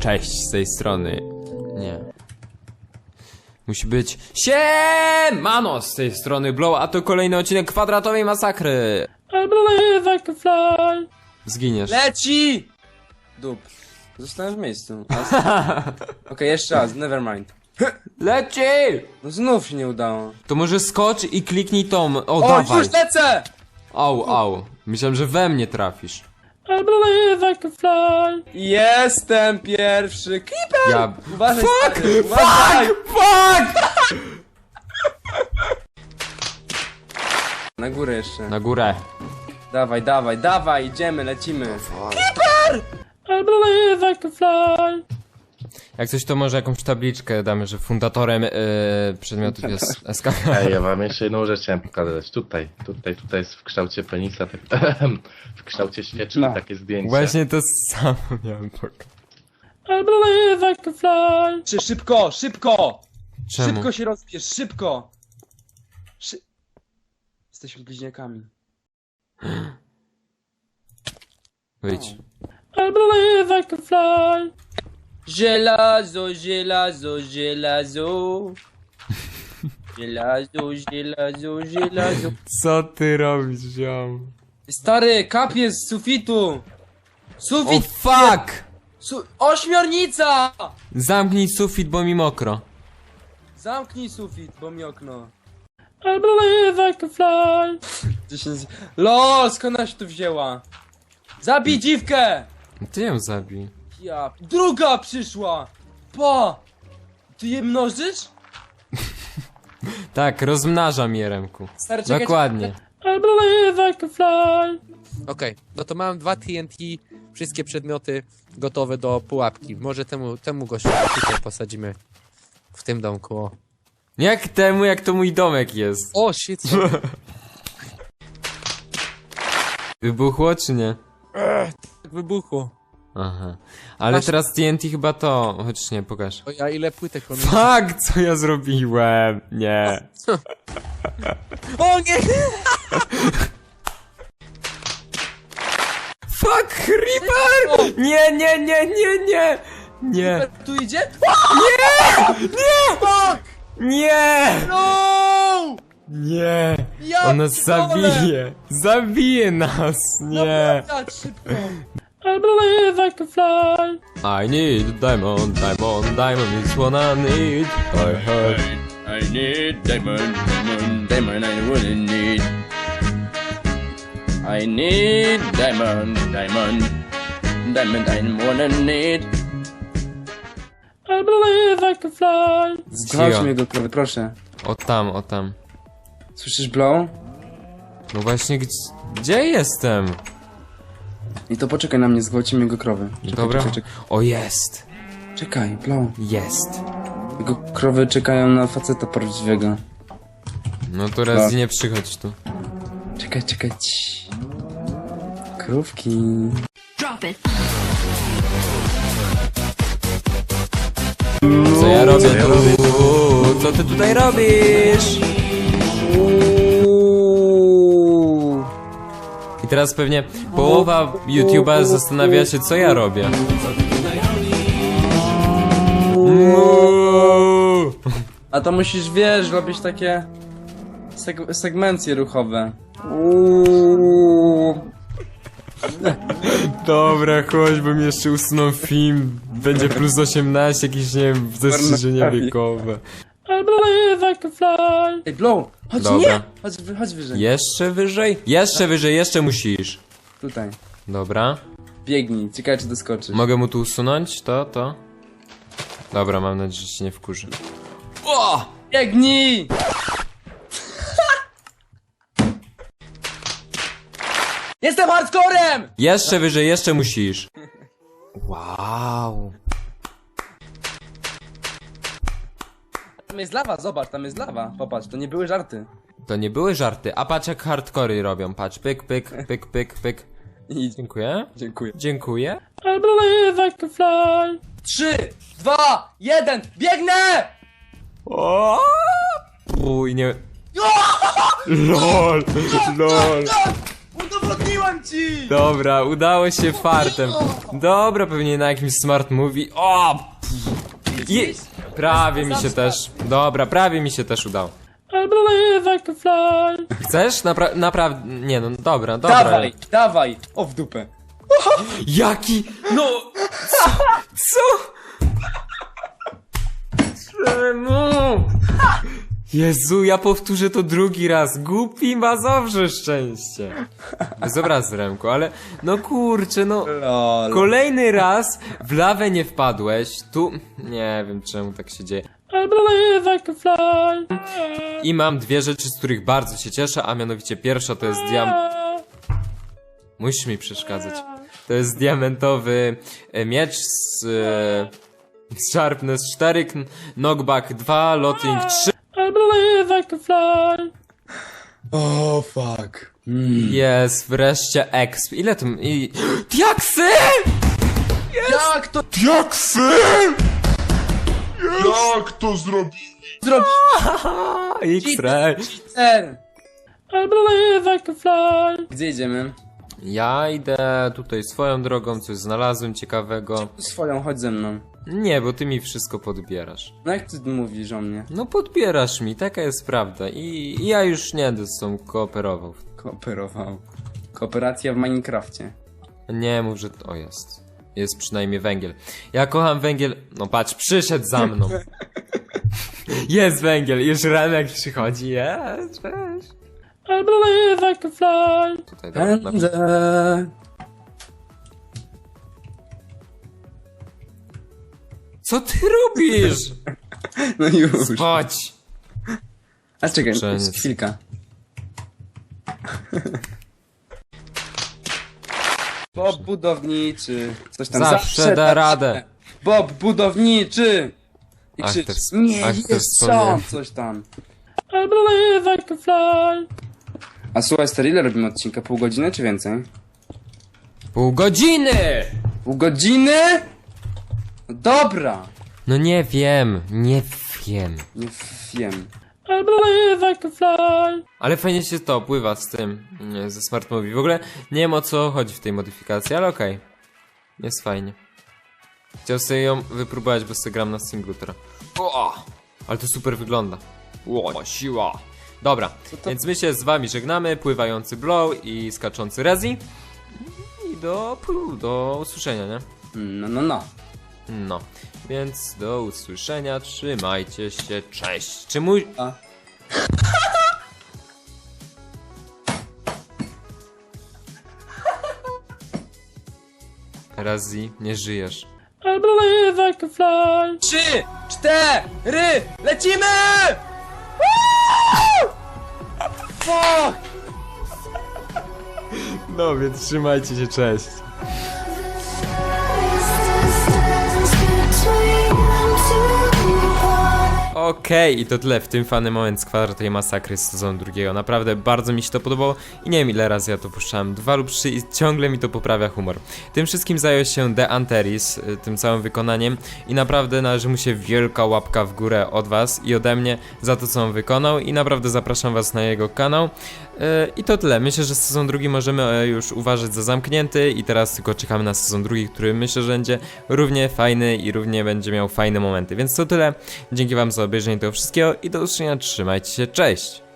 Cześć z tej strony. Nie. Musi być Siemano z tej strony Blow, a to kolejny odcinek kwadratowej masakry. Zginiesz. Leci! Dup. Zostałem w miejscu. A- Okej, jeszcze raz, never mind. Leci! No znów się nie udało. To może skocz i kliknij tą. O, O, dawaj. już lecę! Au, au. Myślałem, że we mnie trafisz. I believe I can fly. Jestem pierwszy. Creeper! Ja. Uważaj, Fuck! stary, uważaj! Fuck! Na górę jeszcze. Na górę. Dawaj, dawaj, dawaj, idziemy, lecimy. I believe I can fly. Jak coś, to może jakąś tabliczkę damy, że fundatorem yy, przedmiotów jest SKP. Ej, ja wam jeszcze jedną rzecz chciałem pokazać. Tutaj, tutaj, tutaj jest w kształcie penisa, tak, w kształcie świeczki No. takie zdjęcie. Właśnie to samo miałem pokazać. I believe I can fly. Czy szybko, szybko! Czemu? Szybko się rozbierz, szybko! Szy... Jesteśmy bliźniakami. Wyjdź. I believe I can fly. Żelazo, żelazo, żelazo. Żelazo, żelazo, żelazo. Co ty robisz, ziom? Stary, kapie z sufitu! O Sufit! fuck! Su ośmiornica! Zamknij sufit, bo mi mokro. Zamknij sufit, bo mi okno. I believe I can fly. 10... LOL, skąd ona się tu wzięła? Zabij dziwkę! Ty ją zabij. Ja... Druga przyszła! Po! Ty je mnożysz? Tak, rozmnażam je, Remku. Stary, czekaj, Dokładnie. I believe I can fly. Okej, no to mam dwa TNT, wszystkie przedmioty gotowe do pułapki. Może temu, temu gościowi tutaj posadzimy w tym domku. O, Jak temu, jak to mój domek jest. o shit, sorry. Wybuchło czy nie? wybuchło. Aha. Ale Masz- teraz TNT chyba to. Chociaż nie, pokaż. O ja ile płytek on Fuck, co ja zrobiłem? Nie. O nie! Fuck, Creeper! Nie, nie, nie, nie, nie! Nie, Tu idzie? nie! No! Nie! Ja On nas pierdolę! zabije! Zabije nas! Nie! Szybko! I believe I can fly. I need diamond, diamond, diamond is what I need. I have. I need diamond, diamond, diamond, I wouldn't need. I need diamond, diamond, diamond, I wouldn't need. I believe I can fly. Cio. mnie do krowy, proszę. O tam, o tam. Słyszysz blow? No właśnie, gdzie, gdzie jestem? I to poczekaj na mnie, zgwałcimy jego krowy. Czekaj, Dobra. Czekaj, czekaj. O, jest! czekaj, blow. Jest! Jego krowy czekają na faceta prawdziwego. No to raz Tak. nie przychodź tu. Czekaj, czekaj. Krówki. Co ja robię tu? Co ty tutaj robisz? Teraz pewnie połowa YouTube'a zastanawia się, co ja robię. Muuu. A to musisz, wiesz, robić takie seg segmencje ruchowe. Uuu. Dobra, chodź, bym jeszcze usunął film. Będzie plus 18, jakieś, nie wiem, zastrzeżenia wiekowe. I believe I can fly. Ej, blow! Chodź, Dobra. nie! Chodź, wy- chodź wyżej. Jeszcze wyżej? Jeszcze wyżej, jeszcze musisz. Tutaj. Dobra. Biegnij, ciekawe czy doskoczysz. Mogę mu tu usunąć? To, to? Dobra, mam nadzieję, że się nie wkurzy. O! Biegnij! Jestem hardcorem! Jeszcze wyżej, jeszcze musisz. Wow. Tam jest lawa, zobacz, tam jest lawa. Popatrz, to nie były żarty. To nie były żarty, a patrz jak hardcory robią. Patrz, pyk, pyk, pyk, pyk, pyk. I Dziękuję. dziękuję. Dziękuję. I believe I can fly. Trzy, dwa, jeden, biegnę! O! Uj, nie. LOL! LOL! Udowodniłem ci! Dobra, udało się fartem. Dobra, pewnie na jakimś smart movie. O! Je... Prawie mi się też. Dobra, prawie mi się też udało. I believe I can fly. Chcesz? Napra naprawdę. Nie no, dobra, dobra. Dawaj, dawaj! O, w dupę. Jaki? No! Co? Co? Czemu? Jezu, ja powtórzę to drugi raz. Głupi ma zawsze szczęście. Bez obrazu, Remku, ale no kurczę, no... Lol. Kolejny raz w lawę nie wpadłeś. Tu... Nie wiem czemu tak się dzieje. I mam dwie rzeczy, z których bardzo się cieszę, a mianowicie pierwsza to jest diam... Musisz mi przeszkadzać. To jest diamentowy e, miecz z... E, z Sharpness 4, kn- Knockback 2, Lotting 3. I believe I can fly. O, fuck. Jest wreszcie exp. Ile tu... I... Diaksy! Jak to Jak to zrobić? zrobić? X-ray. I believe I can fly. Gdzie idziemy? Ja idę tutaj swoją drogą, coś znalazłem ciekawego. Swoją, chodź ze mną. Nie, bo ty mi wszystko podbierasz. No jak ty mówisz o mnie? No podbierasz mi, taka jest prawda. I, i ja już nie będę z tą kooperował. Kooperował. Kooperacja w Minecrafcie. Nie mów, że... O, jest. Jest przynajmniej węgiel. Ja kocham węgiel... No patrz, przyszedł za mną. Jest węgiel, już Remek przychodzi. Jest, cześć. I believe I can fly. Tutaj, dobra, na... Co ty robisz? No już. Chodź. A czekaj, Przeniec. chwilka. Bob budowniczy. Coś tam Zawsze da radę. Bob budowniczy! I Ach, krzycz. te ws- Nie, ach, te jest wspomnienia. sam, coś tam. I believe I can fly. A słuchaj, stary, ile robimy odcinka? Pół godziny czy więcej? Pół godziny! Pół godziny? Dobra. No nie wiem, nie wiem. Nie wiem. I believe I can fly. Ale fajnie się to pływa z tym, nie, ze Smart Movie. W ogóle nie wiem o co chodzi w tej modyfikacji, ale okej. Jest fajnie. Chciał sobie ją wypróbować, bo sobie gram na singlu teraz. O! Ale to super wygląda. O, siła. Dobra, więc my się z wami żegnamy. Pływający Blow i skaczący Rezi. I do, do usłyszenia, nie? No, no, no. No, więc do usłyszenia. Trzymajcie się, cześć. Czy mój... A. Razi, nie żyjesz. I believe I can fly. Trzy, cztery, lecimy! Fuck! No więc trzymajcie się, cześć. Okej, i to tyle w tym fany moment z kwadratowej masakry z sezonu drugiego. Naprawdę bardzo mi się to podobało i nie wiem ile razy ja to puszczałem, dwa lub trzy i ciągle mi to poprawia humor. Tym wszystkim zajął się The Anteris, y, tym całym wykonaniem i naprawdę należy mu się wielka łapka w górę od was i ode mnie za to co on wykonał i naprawdę zapraszam was na jego kanał. Yy, I to tyle. Myślę, że sezon drugi możemy e, już uważać za zamknięty i teraz tylko czekamy na sezon drugi, który myślę, że będzie równie fajny i równie będzie miał fajne momenty. Więc to tyle. Dzięki wam za obejrzenie tego wszystkiego i do usłyszenia. Trzymajcie się. Cześć!